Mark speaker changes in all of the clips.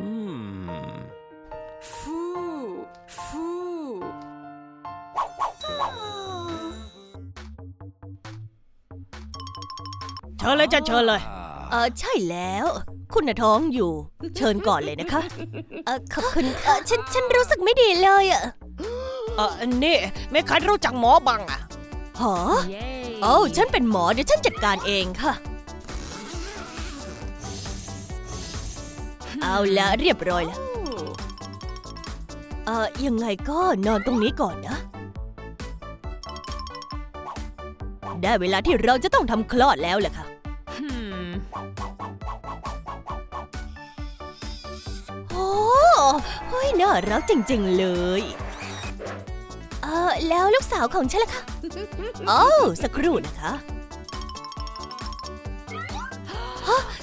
Speaker 1: อืม
Speaker 2: ฟูฟู
Speaker 3: เชิญเลยจ้ะเชิญเลย
Speaker 4: เออใช่แล้ว คุณน่ะท้องอยู่ เชิญก่อนเลยนะคะ เออขอบคุณค่ะฉันฉันรู้สึกไม่ดีเลยอะ
Speaker 3: เอออันนี่ไม่ใครรู้จักหมอบังอะ
Speaker 4: หอ โอ้าฉันเป็นหมอเดี๋ยวฉันจัดการเองค่ะ เอาละเรียบร้อยแล้วเออยังไงก็นอนตรงนี้ก่อนนะ ได้เวลาที่เราจะต้องทำคลอดแล้วแหละค่ะ
Speaker 2: อืม
Speaker 4: โอ้เฮ้ยน่ารักจริง ๆ เลย เออแล้วลูกสาวของฉันล่ะคะ โอ้วสักครู่นะคะ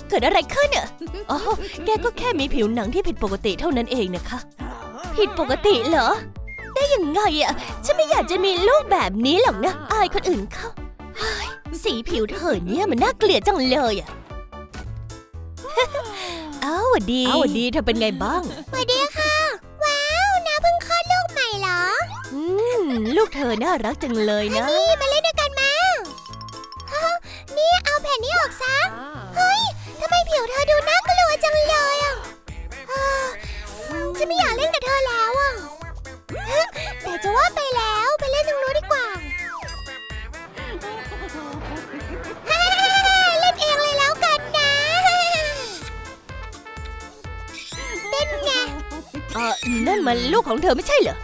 Speaker 4: เกิดอะไรขึ้นอะอ๋อแกก็แค่มีผิวหนังที่ผิดปกติเท่านั้นเองนะคะ ผิดปกติเหรอ ได้ยังไงอะฉันไม่อยากจะมีลูกแบบนี้หรอกนะ อายคนอื่นเขาเฮ้ยสีผิวเธอเนี่ยมันน่าเกลียดจังเลยอะอ้าวหวัดดีอ้าวหวัดดีเธอเป็นไงบ้าง
Speaker 5: สวัสดีค่ะ ว้าวน้าเพิ่งคลอดลูกใหม่เหรอ
Speaker 4: อืม ลูกเธอน่ารักจังเลยนะ
Speaker 5: นี่มาเล่นด้วยกัน ทำไมผิวเธอดูน่ากลัวจังเลยอะอ่าฉันไม่อยากเล่นกับเธอแล้วอะฮะแต่จะว่าไปแล้วไปเล่นตรงนู้นดีกว่าฮ่าเล่นเองเลยแล้วกันนะเป็นไง
Speaker 4: เออนั่นมันลูกของเธอไม่ใช่เหรอ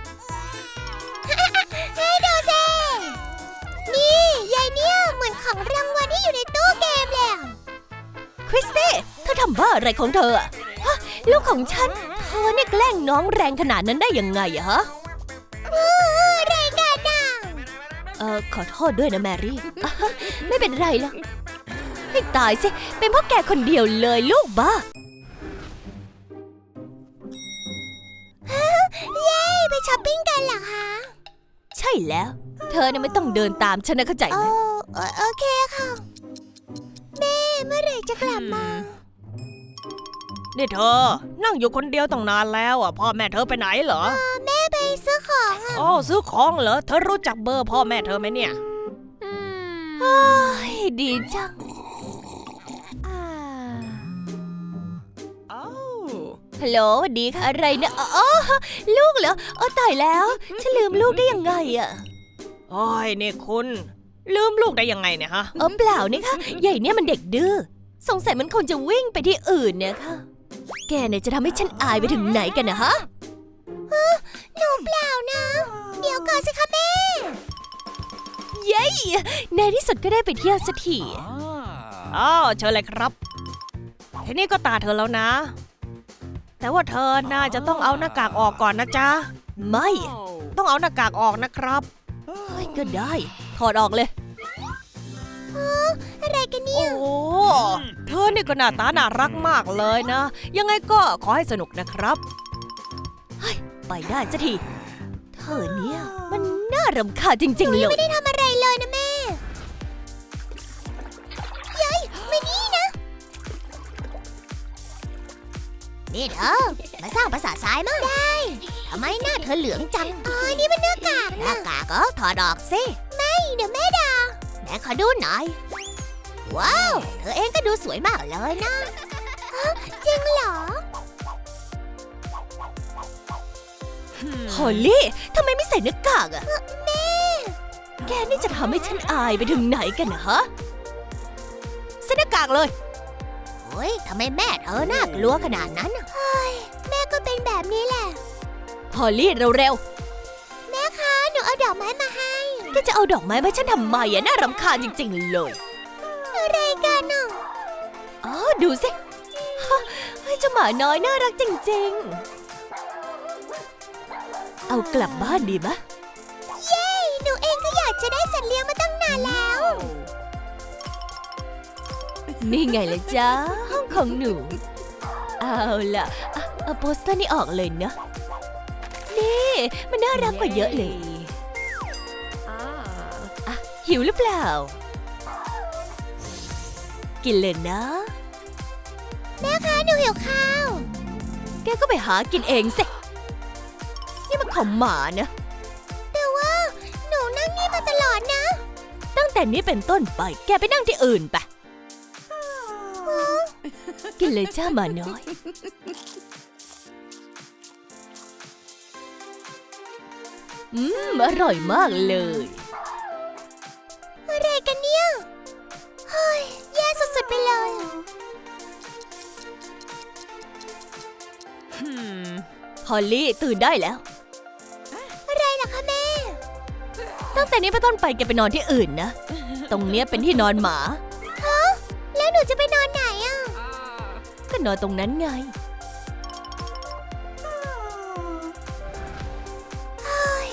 Speaker 5: ริ
Speaker 4: สตี้เธอทำบ้าอะไรของเธออะฮะลูกของฉัน เธอเนี่ยแกล้งน้องแรงขนาดนั้นได้ยังไงอะฮะ
Speaker 5: อู้อะไรกันน่ะ
Speaker 4: เออขอโทษด้วยนะแมรี่อะไม่เป็นไรหรอกให้ตายสิ เป็นเพราะแกคนเดียวเลยลูกบ้า
Speaker 5: เย้ไปช้อปปิ้งกันเหรอคะ
Speaker 4: ใช่แล้ว เธอเนี่ยไม่ต้องเดินตามฉันนะเข้าใจ
Speaker 5: โอ้
Speaker 4: ไหม
Speaker 5: เอ่อโอเคค่ะแม่ เมื่อไหร่จะกลับมา
Speaker 3: นี่เธอ นั่งอยู่คนเดียวตั้งนานแล้วอะ พ่อแม่เธอไปไหนเหรอ
Speaker 5: แม่ไปซื้อของอะ
Speaker 3: อ๋อซื้อของเหรอ เธอรู้จักเบอร์พ่อแม่เธอไหมเนี่ย
Speaker 2: อืม
Speaker 4: โอ้ยดีจัง
Speaker 2: อ่าโอ้
Speaker 4: ฮัลโหลสวัสดีค่ะอะไรเนี่ยอ๋ออ๋อลูกเหรออ๋อตายแล้ว ฉันลืมลูกได้ยังไงอะ
Speaker 3: โอ้ยนี่คุณ ลืมลูกได้ยังไงเนี่ยฮะ
Speaker 4: เออเปล่านี่ค่ะ ใหญ่เนี่ยมันเด็กดื้อ สงสัยมันคงจะวิ่งไปที่อื่นเนี่ยค่ะ แกเนี่ยจะทำให้ฉันอายไปถึงไหนกันนะฮะ
Speaker 5: หนูเปล่านะ เดี๋ยวก่อนสิคะแม่
Speaker 4: เย้ในที่สุดก็ได้ไปเที่ยวสักที
Speaker 3: อ๋อเชิญเลยครับ ทีนี้ก็ตาเธอแล้วนะ แต่ว่าเธอน่าจะต้องเอาหน้ากากออกก่อนนะจ๊ะ
Speaker 4: ไม่
Speaker 3: ต้องเอาหน้ากากออกนะครับ
Speaker 4: เฮ้ยก็ได้ ถอดออกเลย
Speaker 5: อะไรกันเนี่
Speaker 3: โอ้
Speaker 5: ย
Speaker 3: โหเธอนี่ก็หน้าตาน่ารักมากเลยนะ ยังไงก็ขอให้สนุกนะครับ
Speaker 4: ไปได้สักที เธอเนี่ยมันน่ารำคาญจริง ๆ เลย
Speaker 5: ไม่ได้ทำอะไรเลยนะแม่เย้ยมานี่นะ นี่เธอมาสร้างภาษาทรายมั้งได้ทำไมหน้าเธอเหลืองจัง อ๋อ นี่มันหน้ากากหน้ากากก็ถอดออกสิไม่ เดี๋ยวแม่ด่าแม่ขอดูหน่อย ว้าว เธอเองก็ดูสวยมากเลยนะฮะจริงเหรอ
Speaker 4: ฮอลลี่ทำไมไม่ใส่หน้ากากอะแม่ แกนี่จะทำให้ฉันอายไปถึงไหนกันนะฮะใส่หน้ากากเลย
Speaker 5: เฮ้ยทำไมแม่เธอน่ากลัวขนาดนั้นน่ะเฮ้ยแม่ก็เป็นแบบนี้แหละ
Speaker 4: ฮอลลี่เร็ว
Speaker 5: แม่คะ หนูเอาดอกไม้มาให้
Speaker 4: ๆ แกจะเอาดอกไม้มาให้ฉันทำไมอะน่ารำคาญจริง ๆ เลย
Speaker 5: อะไรกันอะ
Speaker 4: อ๋อดูสิฮะเฮ้ยเจ้าหมาน้อยน่ารักจริง ๆ เอากลับบ้านดีมะ
Speaker 5: เย้ หนูเองก็อยากจะได้สัตว์เลี้ยงมาตั้งนานแล้ว
Speaker 4: นี่ไงล่ะจ๊ะ ห้องของหนู เอาล่ะอะเอาโปสเตอร์นี่ออกเลยเนอะนี่ มันน่ารักกว่าเยอะเลย
Speaker 2: อ่า
Speaker 4: หิวหรือเปล่า กินเลยนะ
Speaker 5: แม่คะหนูหิวข้าว
Speaker 4: แกก็ไปหากินเองสิ นี่มันของหมานะ
Speaker 5: แต่ว่า หนูนั่งนี่มาตลอดนะ
Speaker 4: ตั้งแต่นี้เป็นต้นไป แกไปนั่งที่อื่นไป กินเลยจ้าหมาน้อยอืม อร่อยมากเลย
Speaker 5: ไปเลย
Speaker 2: Hmm.
Speaker 4: พอลลี่ตื่นได้แล้ว
Speaker 5: อะไรล่ะคะแม่
Speaker 4: ตั้งแต่นี้เป็นต้นไปแกไปนอนที่อื่นนะ ตรงเนี้ยเป็นที่นอนหมา
Speaker 5: แล้วหนูจะไปนอนไหนอะ
Speaker 4: ก็นอนตรงนั้นไง
Speaker 5: เฮ้ย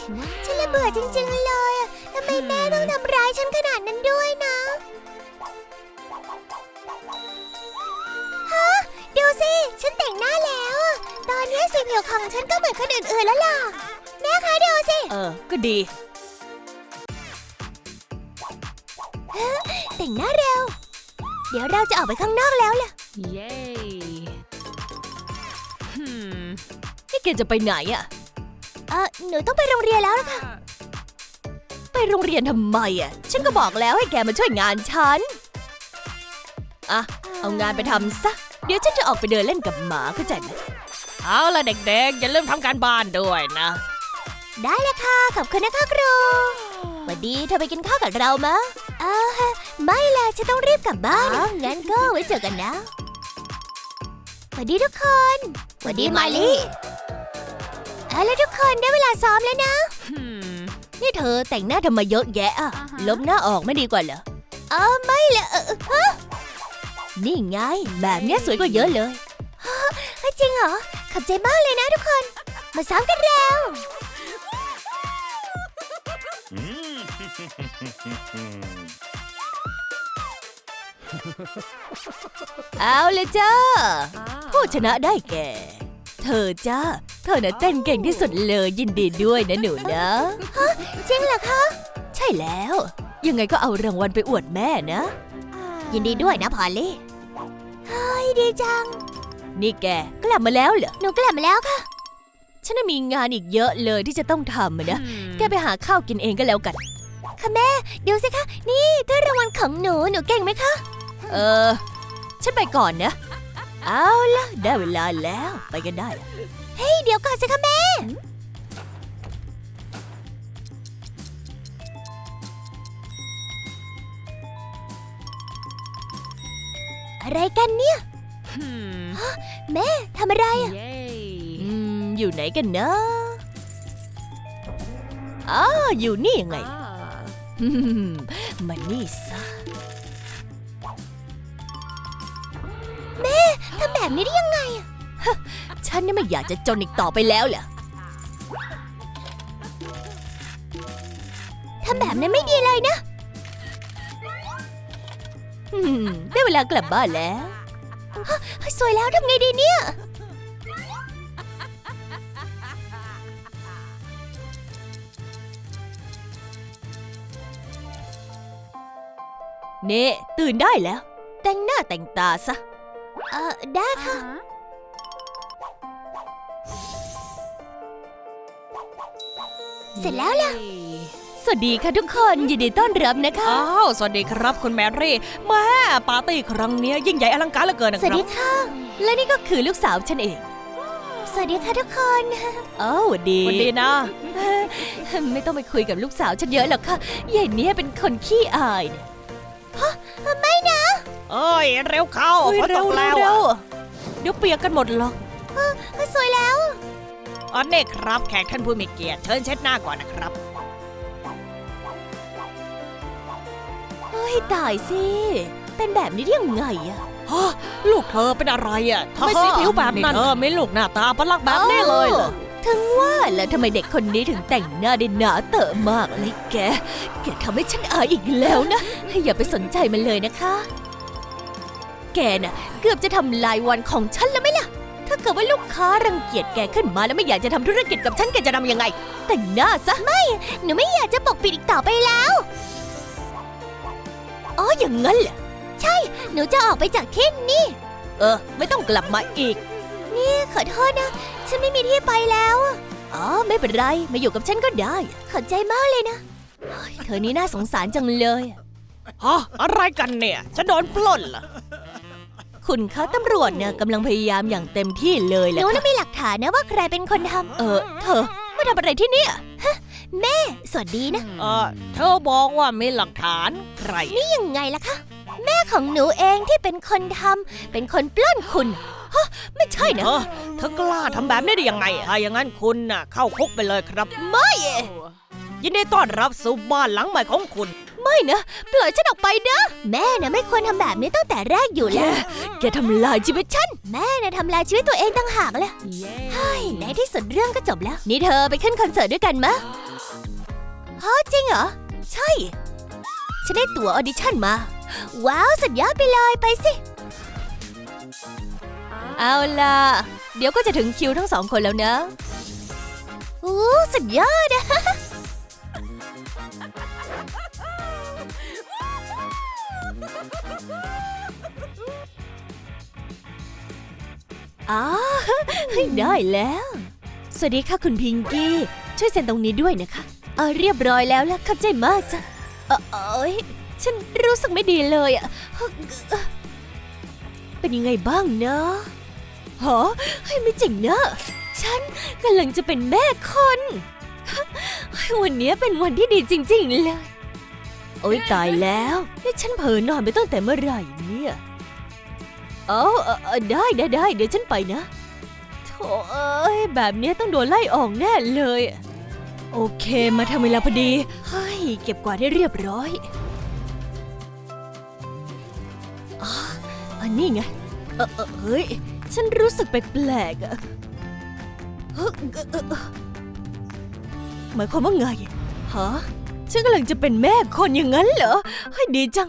Speaker 5: ฉันละเบื่อจริงๆเลยอะทำไมแม่ต้องทำร้ายฉันขนาดนั้นด้วยนะ ฉันแต่งหน้าแล้วอะตอนนี้สีผิวของฉันก็เหมือนคนอื่นๆแล้วล่ะ แม่คะดูสิ
Speaker 4: เออ ก็ดี
Speaker 5: แต่งหน้าเร็ว เดี๋ยวเราจะออกไปข้างนอกแล้วล่ะ
Speaker 2: Yay. Hmm.
Speaker 4: นี่แกจะไปไหนอะ
Speaker 5: เออหนูต้องไปโรงเรียนแล้วล่ะค่ะ
Speaker 4: ไปโรงเรียนทำไมอะฉันก็บอกแล้วให้แกมาช่วยงานฉัน อะ เอางานไปทำซะ เดี๋ยวฉันจะออกไปเดินเล่นกับหมาเข้าใจไหม
Speaker 3: เอาละเด็กๆ อย่าลืมทำการบ้านด้วยนะ
Speaker 5: ได้เลยค่ะ ขอบคุณนะคะครูสวัสดีเธอไปกินข้าวกับเรามะเออไม่ละฉันต้องรีบกลับบ้านอ๋องั้นก็ไว้เจอกันนะสวัสดีทุกคนสวัสดีมาลี่เอาแล้วทุกคนได้เวลาซ้อมแล้วนะ
Speaker 2: Hmm.
Speaker 4: นี่เธอแต่งหน้าทำไมเยอะแยะอะ
Speaker 2: อ่าฮะ
Speaker 4: ลบหน้าออกไม่ดีกว่าเหรอ
Speaker 5: เออไม่ละเออเออ
Speaker 4: นี่ไง แบบเนี้ยสวยกว่าเยอะเลย
Speaker 5: เฮ้ยจริงเหรอ ขอบใจมากเลยนะทุกคน มาซ้อมกันเร็ว
Speaker 4: เอาเลยจ้า
Speaker 2: Ah.
Speaker 4: ผู้ชนะได้แก่ เธอจ้า เธอน่ะเต้นเก่งที่สุดเลยยินดีด้วยนะหนูนะ
Speaker 5: จริงเหรอคะ
Speaker 4: ใช่แล้ว ยังไงก็เอารางวัลไปอวดแม่นะ
Speaker 5: ยินดีด้วยนะพอลลี่เฮ้ยดีจัง
Speaker 4: นี่แกกลับมาแล้วเหรอ
Speaker 5: หนูกลับมาแล้วค่ะ
Speaker 4: ฉันน่ะมีงานอีกเยอะเลยที่จะต้องทำอะนะ
Speaker 2: Hmm.
Speaker 4: แกไปหาข้าวกินเองก็แล้วกัน
Speaker 5: ค่ะแม่ดูสิคะ นี่ถ้ารางวัลของหนู หนูเก่งไหมคะ
Speaker 4: เออ ฉันไปก่อนนะ เอาละได้เวลาแล้ว ไปกันได้
Speaker 5: เฮ้ย เดี๋ยวก่อนสิคะแม่ อะไรกันเนี่ย
Speaker 2: Hmm.
Speaker 5: แม่ทำอะไรอะ
Speaker 2: Yay.
Speaker 4: อืมอยู่ไหนกันนะอ๋ออยู่นี่ยังไง
Speaker 2: Ah.
Speaker 4: อืมมานี่ซะ
Speaker 5: ทำแบบนี้ได้ยังไงอะ
Speaker 4: ฉันนี่ไม่อยากจะจนอีกต่อไปแล้วเหรอ
Speaker 5: ทำแบบนั้นไม่ดีเลยนะ
Speaker 4: อืม ได้เวลากลับบ้านแล้ว
Speaker 5: เฮ้ยสวยแล้วทำไงดีเนี่ย
Speaker 4: เน่ตื่นได้แล้ว แต่งหน้าแต่งตาซะ
Speaker 5: เออได้ค่ะ
Speaker 2: Uh-huh.
Speaker 5: เสร็จแล้วล่ะ
Speaker 2: Yay.
Speaker 4: สวัสดีค่ะทุกคนยินดีต้อนรับนะคะ
Speaker 3: อ้าวสวัสดีครับคุณแมรี่แม่ปาร์ตี้ครั้งเนี้ยยิ่งใหญ่อลังการเหลือเกินนะ
Speaker 5: ส
Speaker 3: ค
Speaker 5: วัส
Speaker 3: รับ
Speaker 5: ดีค่ะ
Speaker 4: และนี่ก็คือลูกสาวฉันเอง
Speaker 5: สวัสดีค่ะทุกคน
Speaker 4: อ้าวสวัสดี
Speaker 3: สวัสดีนะ
Speaker 4: ไม่ต้องไปคุยกับลูกสาวฉันเยอะหรอกค่ะยายเนี่ยเป็นคนขี้อายเนี่ย
Speaker 5: ไม่นะ
Speaker 3: เอ้ยเร็วเข้าฝนตกแล้ว
Speaker 4: เร็
Speaker 3: อะ
Speaker 4: วๆเดี๋ยวเปียกกันหมดหรอก
Speaker 5: เฮ้ยสวยแล้ว
Speaker 3: อันนี้ครับแขกท่านผู้มีเกียรติเชิญเช็ดหน้าก่อนนะครับ
Speaker 4: ยตายสิ เป็นแบบนี้ได้ยังไงอะ
Speaker 3: ฮะลูกเธอเป็นอะไรอะ
Speaker 4: ทำไมสีผิวแบบนั้น
Speaker 3: เธอไม่ลูกหน้าตาประหลักแบบนี้เลยเหรอ
Speaker 4: ถึงว่าแล้วทำไมเด็กคนนี้ถึงแต่งหน้าได้หนาเตอะมากเลยแก แกทำให้ฉันอายอีกแล้วนะ อย่าไปสนใจมันเลยนะคะ แกน่ะ เกือบจะทำลายวันของฉันแล้วไหมล่ะ ถ้าเกิดว่าลูกค้ารังเกียจแกขึ้นมาแล้วไม่อยากจะทำธุรกิจกับฉันแกจะทำยังไง แต่งหน้าซะ
Speaker 5: หนูไม่อยากจะปกปิดอีกต่อไปแล้ว
Speaker 4: อ๋ออย่างนั้นเหรอ
Speaker 5: ใช่ หนูจะออกไปจากที่นี่
Speaker 3: เออ ไม่ต้องกลับมาอีก
Speaker 5: ขอโทษนะ ฉันไม่มีที่ไปแล้วอะอ๋อ ไม่เป็นไร มาอยู่กับฉันก็ได้ ขอบใจมากเลยนะเฮ้ยเธอนี่น่าสงสารจังเลย
Speaker 3: ฮะอะไรกันเนี่ย ฉันโดนปล้นเหรอ
Speaker 4: คุณคะตำรวจเนี่ยกำลังพยายามอย่างเต็มที่เลยแห
Speaker 5: ห
Speaker 4: ละ
Speaker 5: นู
Speaker 4: ค่ะ
Speaker 5: น่ะมีหลักฐานนะว่าใครเป็นคนทำ
Speaker 4: เออ เธอมาทำอะไรที่เนี่ย
Speaker 5: สวัสดีนะ
Speaker 3: เออเธอบอกว่ามีหลักฐานใคร
Speaker 5: ยังไงล่ะคะ แม่ของหนูเองที่เป็นคนทำเป็นคนปล้นคุณ
Speaker 4: ไม่ใช่นะ
Speaker 3: เธอเธอกล้าทำแบบนี้ได้ยังไงถ้าอย่างนั้นคุณน่ะเข้าคุกไปเลยครับ
Speaker 4: ไม่
Speaker 3: ยินดีต้อนรับสู่บ้านหลังใหม่ของคุณ
Speaker 4: ไม่นะ ปล่อยฉันออกไปนะ
Speaker 5: แม่น่ะไม่ควรทำแบบนี้ตั้งแต่แรกอยู่
Speaker 4: แก
Speaker 5: แล้ว
Speaker 4: แกทำลายชีวิตฉัน
Speaker 5: แม่น่ะทำลายชีวิตตัวเองตั้งหากเลย
Speaker 2: Yay.
Speaker 5: เฮ้ยในที่สุดเรื่องก็จบแล้ว
Speaker 4: นี่เธอไปขึ้นคอนเสิร์ตด้วยกันมะ
Speaker 5: ฮะจริงเหรอ
Speaker 4: ใช่ ฉันได้ตั๋วออดิชั่นมา
Speaker 5: ว้าวสุดยอดไปเลยไปสิ
Speaker 4: เอาล่ะ เดี๋ยวก็จะถึงคิวทั้งสองคนแล้วนะ
Speaker 5: อู้สุดยอดอะ
Speaker 4: อ๋อได้แล้ว สวัสดีค่ะคุณพิงกี้ ช่วยเซ็นตรงนี้ด้วยนะคะ อเรียบร้อยแล้วล่ะเข้าใจมากจ้ะเออเอยฉันรู้สึกไม่ดีเลยอะเป็นยังไงบ้างนะฮะเฮ้ไม่จริงนะ ฉันกำลังจะเป็นแม่คน วันนี้เป็นวันที่ดีจริง ๆ เลย โอ๊ยตายแล้วนี่ฉันเผลอนอนไปตั้งแต่เมื่อไหร่เนี่ยเออเอได้ได้ได้เดี๋ยวฉันไปนะโถเอ้ยแบบนี้ต้องโดนไล่ออกแน่เลย โอเค มาทำเวลาพอดี เฮ้ย เก็บกวาดได้เรียบร้อย อ๋ออันนี้ไง เออเออเฮ้ย ฉันรู้สึกแปลกๆอะเฮ้ยเออเออเออหมายความว่าไง ฮะ ฉันกำลังจะเป็นแม่คนอย่างนั้นเหรอเฮ้ยดีจัง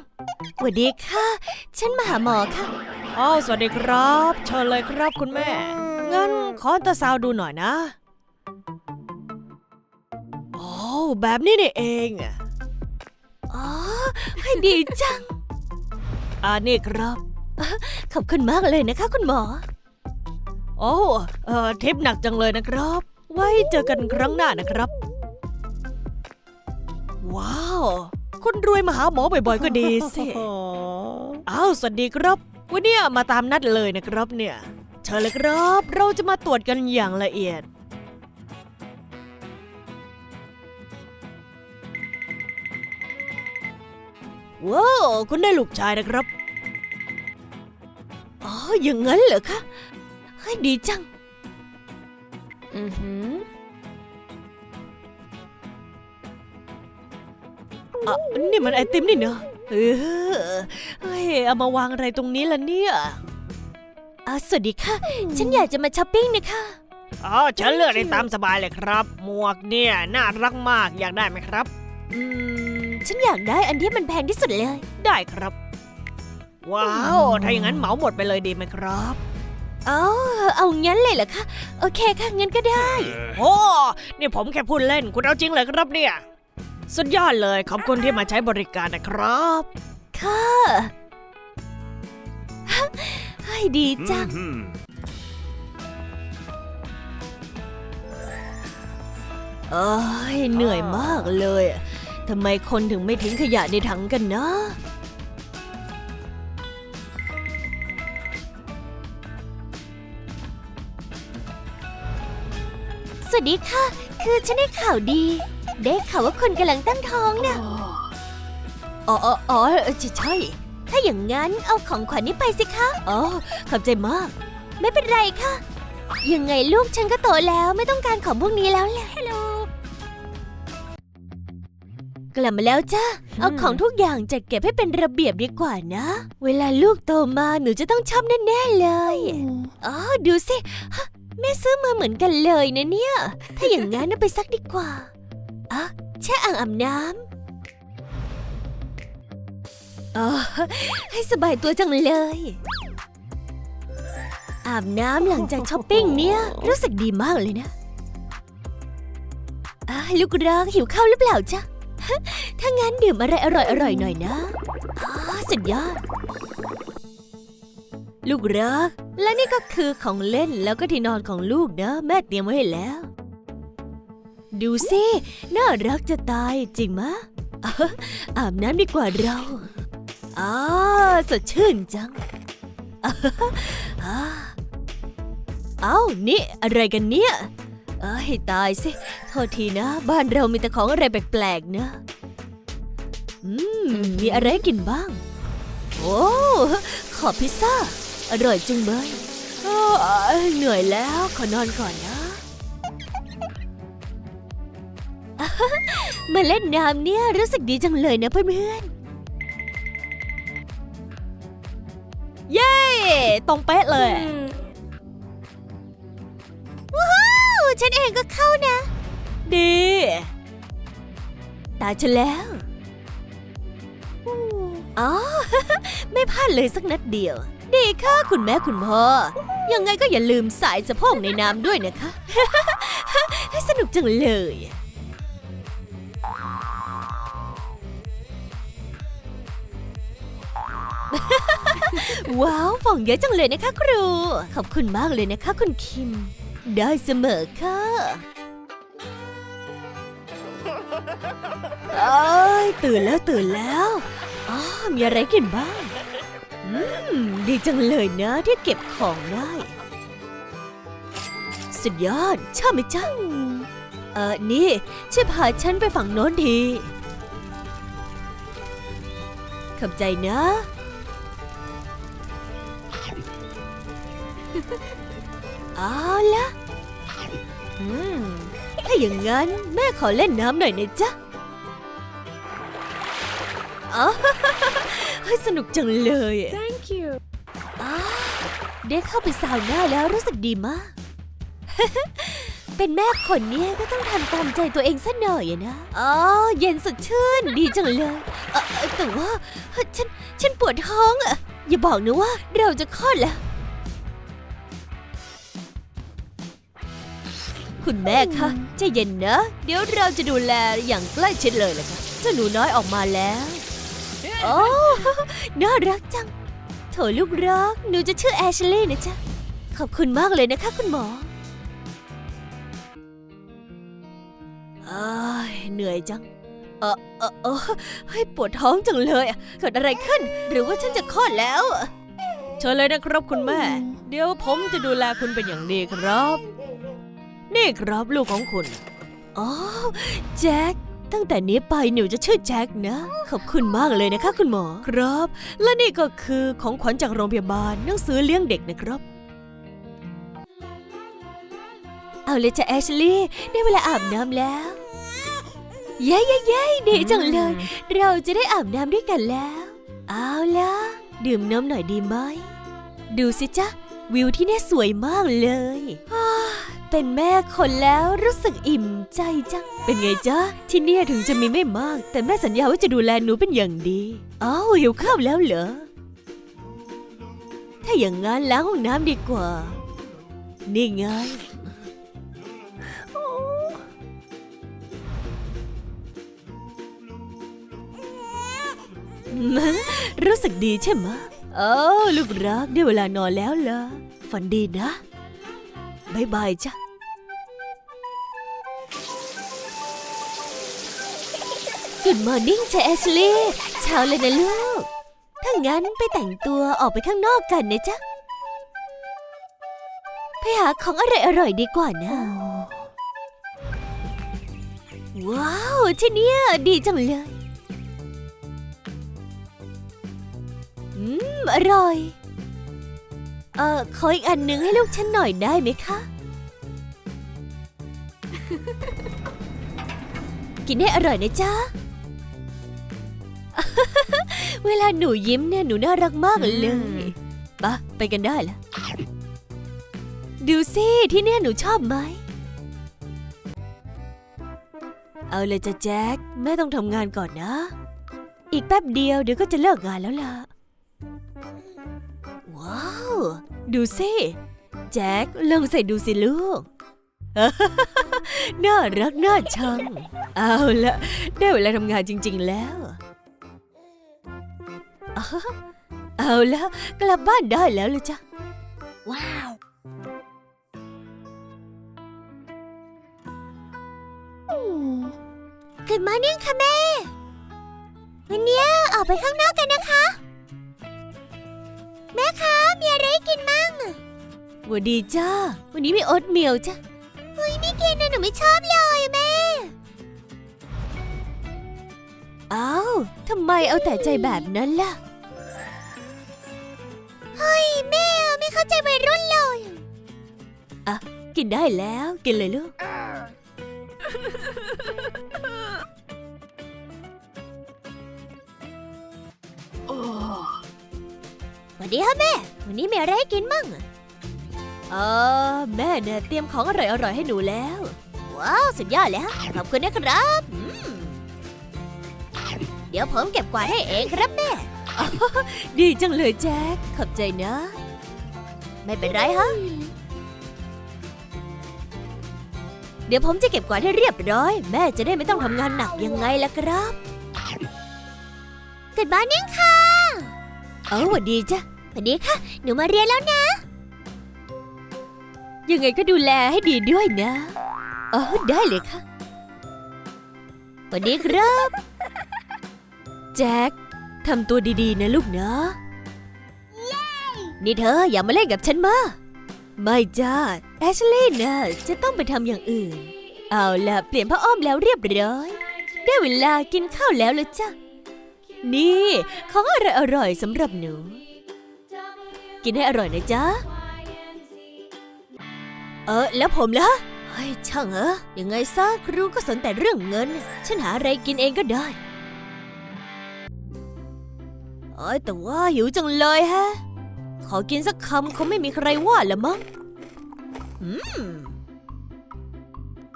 Speaker 4: สวัสดีค่ะ ฉันมาหาหมอค่ะ
Speaker 3: อ้าวสวัสดีครับ เชิญเลยครับคุณแม่ งั้นขออัลตราซาวด์ดูหน่อยนะ อ้แบบนี้นี่เองอะ
Speaker 4: อ๋อให้ดีจัง
Speaker 3: อ่านี่ครับ
Speaker 4: ขอบคุณมากเลยนะคะคุณหมอ
Speaker 3: โอ้เอ่อทิปหนักจังเลยนะครับ ไว้เจอกันครั้งหน้านะครับ ว้าวคุณรวยมาหาหมอบ่อยๆ ก็ดีสิอ้าว สวัสดีครับ วันเนี้ยมาตามนัดเลยนะครับเนี่ย เชิญเลยครับ เราจะมาตรวจกันอย่างละเอียด ว้าวคุณได้ลูกชายนะครับ
Speaker 4: อ๋อ อย่างนั้นเหรอคะให้ดีจัง
Speaker 2: Mm-hmm.
Speaker 3: อะนี่มันไอติมนี่เนอะเออเฮ้ยเอามาวางอะไรตรงนี้ล่ะเนี่ย
Speaker 4: อ่าสวัสดีค่ะ ฉันอยากจะมาช้อปปิ้งนะคะ
Speaker 3: อ๋อฉันเลือกได้ตามสบายเลยครับ หมวกเนี่ยน่ารักมากอยากได้ไหมครับ
Speaker 4: อืม ฉันอยากได้อันที่มันแพงที่สุดเลย
Speaker 3: ได้ครับ ว้าว ถ้าอย่างนั้นเหมาหมดไปเลยดีไหมครับ
Speaker 4: อ๋อเอางั้นเลยเหรอคะ โอเคค่ะ งั้นก็ได้
Speaker 3: โอ้ นี่ผมแค่พูดเล่น คุณเอาจริงเลยครับเนี่ย สุดยอดเลย ขอบคุณที่มาใช้บริการนะครับ
Speaker 4: ค่ะให้ดีจัง
Speaker 1: Mhm.
Speaker 4: เอ้ยเหนื่อยมากเลยอะ ทำไมคนถึงไม่ทิ้งขยะในถังกันนะ
Speaker 5: สวัสดีค่ะ คือฉันได้ข่าวดี ได้ข่าวว่าคุณกำลังตั้งท้องนะ
Speaker 4: อ๋ออ๋ออ๋อใช่
Speaker 5: ถ้าอย่างนั้นเอาของขวัญนี้ไปสิคะ
Speaker 4: อ๋อ ขอบใจมาก
Speaker 5: ไม่เป็นไรค่ะ ยังไงลูกฉันก็โตแล้วไม่ต้องการของพวกนี้แล้วแหละ
Speaker 4: กลับมาแล้วจ้าเอาของทุกอย่างจัดเก็บให้เป็นระเบียบดีกว่านะ เวลาลูกโตมาหนูจะต้องชอบแน่ๆเลย อ๋อ ดูสิฮะแม่ซื้อมาเหมือนกันเลยนะเนี่ย ถ้าอย่างนั้นเอาไปซักดีกว่าอะแช่อ่างอาบน้ำอ๋อให้สบายตัวจังเลย อาบน้ำหลังจากช้อปปิ้งเนี่ย รู้สึกดีมากเลยนะอะลูกรักหิวข้าวหรือเปล่าจ๊ะ ถ้างั้นดื่มอะไรอร่อยๆหน่อยนะสุดยอด ลูกรัก และนี่ก็คือของเล่นแล้วก็ที่นอนของลูกนะ แม่เตรียมไว้ให้แล้ว ดูสิ น่ารักจะตายจริงมะอาบน้ำดีกว่าเราอ้าสดชื่นจังอะอ่าเอ้านี่อะไรกันเนี่ย เอ้ยตายสิ โทษทีนะ บ้านเรามีแต่ของอะไรแปลกๆนะอืม มีอะไรกินบ้าง โอ้ ขอพิซซ่า อร่อยจุงเบยเหนื่อยแล้ว ขอนอนก่อนนะอะฮะมาเล่นน้ำเนี่ย รู้สึกดีจังเลยนะเพื่อน
Speaker 3: เย้ ตรงเป๊ะเลย
Speaker 4: ฉันเองก็เข้านะ
Speaker 3: ดี
Speaker 4: ตาฉันแล้วอ๋อ ไม่พลาดเลยสักนัดเดียว ดีค่ะคุณแม่คุณพ่อ ยังไงก็อย่าลืมสายสะโพกในน้ำด้วยนะคะให้สนุกจังเลย ว้าวฟองเยอะจังเลยนะคะครู ขอบคุณมากเลยนะคะคุณคิม ได้เสมอค่ะเอ้ยตื่นแล้วตื่นแล้วอ๋อมีอะไรกินบ้างอืมดีจังเลยนะที่เก็บของได้ สุดยอดชอบไหมจ๊ะเออนี่ช่วยพาฉันไปฝั่งโน้นทีขอบใจนะ เอาละอืมถ้าอย่างนั้นแม่ขอเล่นน้ำหน่อยนะจ๊ะอ๋อเฮ้ยสนุกจังเลย
Speaker 2: Thank you.
Speaker 4: อ๋อได้เข้าไปซาวน่าแล้วรู้สึกดีมาก เป็นแม่คนเนี้ยก็ต้องทำตามใจตัวเองสักหน่อยอะนะ อ๋อ เย็นสดชื่นดีจังเลยเอ่อเอ่อแต่ว่าเฮ้ยฉัน ฉันปวดท้องอะอย่าบอกนะว่าเราจะคลอดแล้ว คุณแม่คะใจเย็นนะ เดี๋ยวเราจะดูแลอย่างใกล้ชิดเลยแหละค่ะเจ้าหนูน้อยออกมาแล้วโอ้น่ารักจัง โถลูกรัก หนูจะชื่อแอชลีย์นะจ๊ะ ขอบคุณมากเลยนะคะคุณหมอเอ้ยเหนื่อยจัง เออเออเออให้ยปวดท้องจังเลยอะเกิดอะไรขึ้น หรือว่าฉันจะคลอดแล้ว
Speaker 3: เชิญเลยนะครับคุณแม่ เดี๋ยวผมจะดูแลคุณเป็นอย่างดีครับ นี่ครับลูกของคุณ
Speaker 4: อ๋อ แจ็ค ตั้งแต่นี้ไปหนูจะชื่อแจ็คนะ ขอบคุณมากเลยนะคะ คุณหมอ
Speaker 3: ครับ และนี่ก็คือของขวัญจากโรงพยาบาลหนังสือเลี้ยงเด็กนะครับ
Speaker 4: เอาเลยจ้ะแอชลีย์ได้เวลาอาบน้ำแล้ว เย้เย้เย้ดีจังเลย เราจะได้อาบน้ำด้วยกันแล้ว เอาล่ะดื่มน้ำหน่อยดีไหม ดูสิจ๊ะ วิวที่นี่สวยมากเลยเป็นแม่คนแล้วรู้สึกอิ่มใจจัง เป็นไงจ๊ะ ที่นี่ถึงจะมีไม่มาก แต่แม่สัญญาว่าจะดูแลหนูเป็นอย่างดีอ้าวหิวข้าวแล้วเหรอ ถ้าอย่างงั้นล้างห้องน้ำดีกว่า นี่ไงรู้สึกดีใช่ไหม เออลูกรักได้เวลานอนแล้วล่ะ ฝันดีนะบายบายจ้ะ Good morning เจแอชลีย์เช้าเลยนะลูก ถ้างั้นไปแต่งตัวออกไปข้างนอกกันนะจ๊ะ ไปหาของอร่อยๆดีกว่านะ ว้าวที่เนี่ยดีจังเลย อืม อร่อย เอ่อ ขออีกอันหนึ่งให้ลูกฉันหน่อยได้ไหมคะ กินให้อร่อยนะจ๊ะ เวลาหนูยิ้มเนี่ยหนูน่ารักมากเลยปะไปกันได้ละดูสิที่เนี่ยหนูชอบไหม เอาเลยจ้ะแจ็คแม่ต้องทำงานก่อนนะ อีกแป๊บเดียวเดี๋ยวก็จะเลิกงานแล้วล่ะ ว้าว ดูสิ แจ็คลองใส่ดูสิลูก น่ารักน่าชัง เอาละได้เวลาทำงานจริง ๆ แล้วอ้าวเอาแล้วกลับบ้านได้แล้วเลยจ้ะ
Speaker 5: ว้าว Good morning ค่ะแม่ วันเนี้ยออกไปข้างนอกกันนะคะ แม่คะมีอะไรให้กินมั่ง
Speaker 4: หวัสดีจ้า วันนี้มีโอ๊ตเมียวจ้ะ
Speaker 5: เฮ้ยไม่กินนะหนูไม่ชอบเลยอะแม่
Speaker 4: อ้าวทำไมเอาแต่ใจแบบนั้นล่ะ
Speaker 5: เฮ้ยแม่ไม่เข้าใจวัยรุ่นเลย
Speaker 4: กินได้แล้วกินเลยลูก
Speaker 5: ดีค่ะแม่ วันนี้มีอะไรให้กินมั่ง
Speaker 4: เออแม่เนี่ยเตรียมของอร่อยๆให้หนูแล้ว
Speaker 5: ว้าว สุดยอดเลยฮะขอบคุณนะครับเดี๋ยวผมเก็บกวาดให้เองครับแม่
Speaker 4: ดีจังเลยแจ็ค ขอบใจนะ
Speaker 5: ไม่เป็นไรฮะ
Speaker 4: เดี๋ยวผมจะเก็บกวาดให้เรียบร้อย แม่จะได้ไม่ต้องทำงานหนักยังไงล่ะครับ
Speaker 5: Good morning ค่ะ
Speaker 4: เออหวัดดีจ้ะ
Speaker 5: วัสดีค่ะ หนูมาเรียนแล้วนะ
Speaker 4: ยังไงก็ดูแลให้ดีด้วยนะเออได้เลยค่ะสวัสดีครับ แจ็คทำตัวดีๆ นะลูกนะ นี่เธออย่ามาเล่นกับฉันมา ไม่จ้าแอชลีย์นะจะต้องไปทำอย่างอื่น เอาล่ะ เปลี่ยนผ้าอ้อมแล้วเรียบร้อย ได้เวลากินข้าวแล้วละจ้ะ นี่ ของอร่อยอร่อยๆสำหรับหนู กินให้อร่อยนะจ๊ะ เออ แล้วผมล่ะเฮ้ยช่างเออยังไงซะครูก็สนแต่เรื่องเงิน ฉันหาอะไรกินเองก็ได้เอ้ยแต่ว่าหิวจังเลยฮะ ขอกินสักคำคงไม่มีใครว่าละมั้งอืม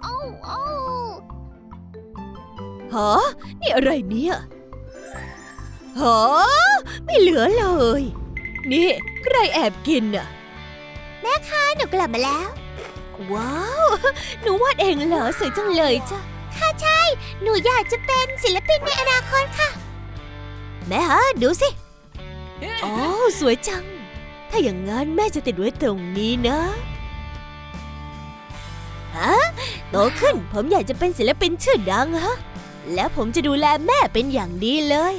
Speaker 5: โอ้โอ้
Speaker 4: ฮะนี่อะไรเนี่ยฮะไม่เหลือเลย นี่ ใครแอบกินอะ
Speaker 5: ค่ะหนูกลับมาแล้ว
Speaker 4: ว้าว หนูวาดเองเหรอสวยจังเลยจ้ะ
Speaker 5: ค่ะใช่ หนูอยากจะเป็นศิลปินในอนาคตค่ะ
Speaker 4: แม่ฮะดูสิอ๋อสวยจัง ถ้าอย่างงั้นแม่จะติดไว้ตรงนี้นะฮะโตขึ้นผมอยากจะเป็นศิลปินชื่อดังฮะ แล้วผมจะดูแลแม่เป็นอย่างดีเลย